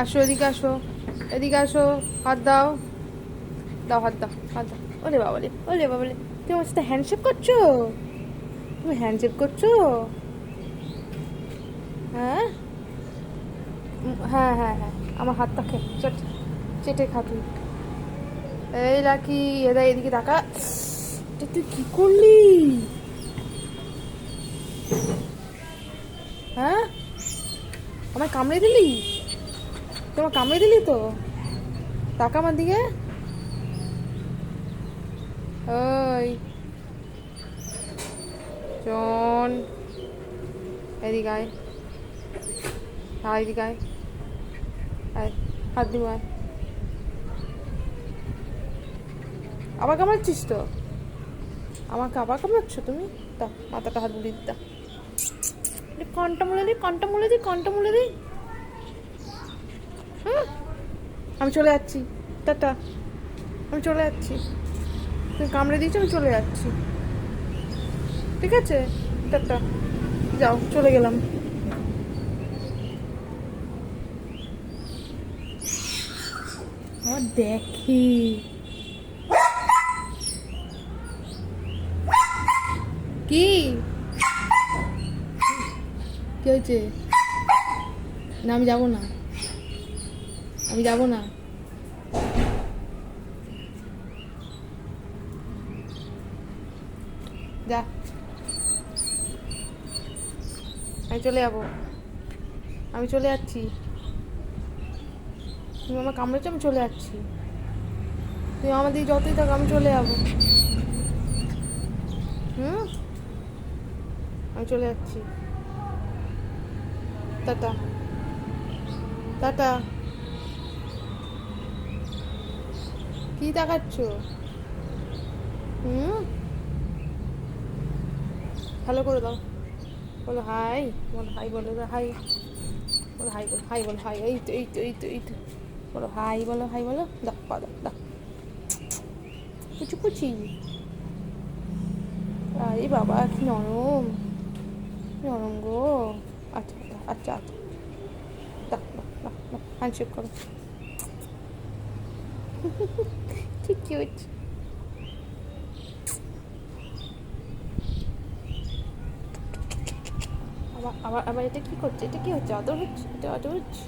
আসো, এদিকে আসো এদিকে আসো, হাত দাও। দাও, হাত দাও হাত দাও। ওলে বাবালে ওলে বাবালে তুমি আমার সাথে হ্যান্ডশেক করছ? তুমি হ্যান্ডশেক করছ? হ্যাঁ? হ্যাঁ হ্যাঁ হ্যাঁ আমার হাতটা খে, চট, চেটে খা তুই। এই লাকি এদা এদিকে তাকা। এটা তুই কি করলি? হ্যাঁ? আমায় কামড়ে দিলি? তোমার কামড়ে দিলি তো? টাকা আমার দিকে। ওই। জন এদিকে আয়। আয়, এদিকে আয়। আয়, হাত দিব আয়। আবার কামড়াচ্ছিস তো? আমাকে আবার কামড়াচ্ছ তুমি? তা মাথাটা হাত বুলিয়ে দিতা কনটা মুলে দিই কনটা মুলে দিই কনটা মুলে দিই আমি চলে যাচ্ছি। টাটা। আমি চলে যাচ্ছি। তুমি কামড়ে দিয়েছ, আমি চলে যাচ্ছি। ঠিক আছে? টাটা। যাও, চলে গেলাম। দেখি। কি হয়েছে? না, আমি যাব না। আমি যাব না। যা। আমি চলে যাব। আমি চলে যাচ্ছি। তুমি আমার কামড়েছো, আমি চলে যাচ্ছি। তুমি আমার দিকে যতই থাকো, আমি চলে যাব। হুম? আমি চলে যাচ্ছি। টাটা। টাটা। কি দেখাচ্ছ? হুম? ভালো করে দাও। বলো হাই বলো হাই বলো হাই। বলো হাই বলো হাই বলো হাই, এই তো এই তো এই তো এই তো। বলো হাই বলো হাই, বলো। দাও, পা দাও দাও। কুচু কুচি আরে বাবা, কি নরম। নরম গো। আচ্ছা আচ্ছা আচ্ছা। দাও দাও দাও হ্যান্ডশেক করো। কি cute. আবার আবার আবার এটা কি করছে? এটা কি হচ্ছে? আদর হচ্ছে? এটা আদর হচ্ছে?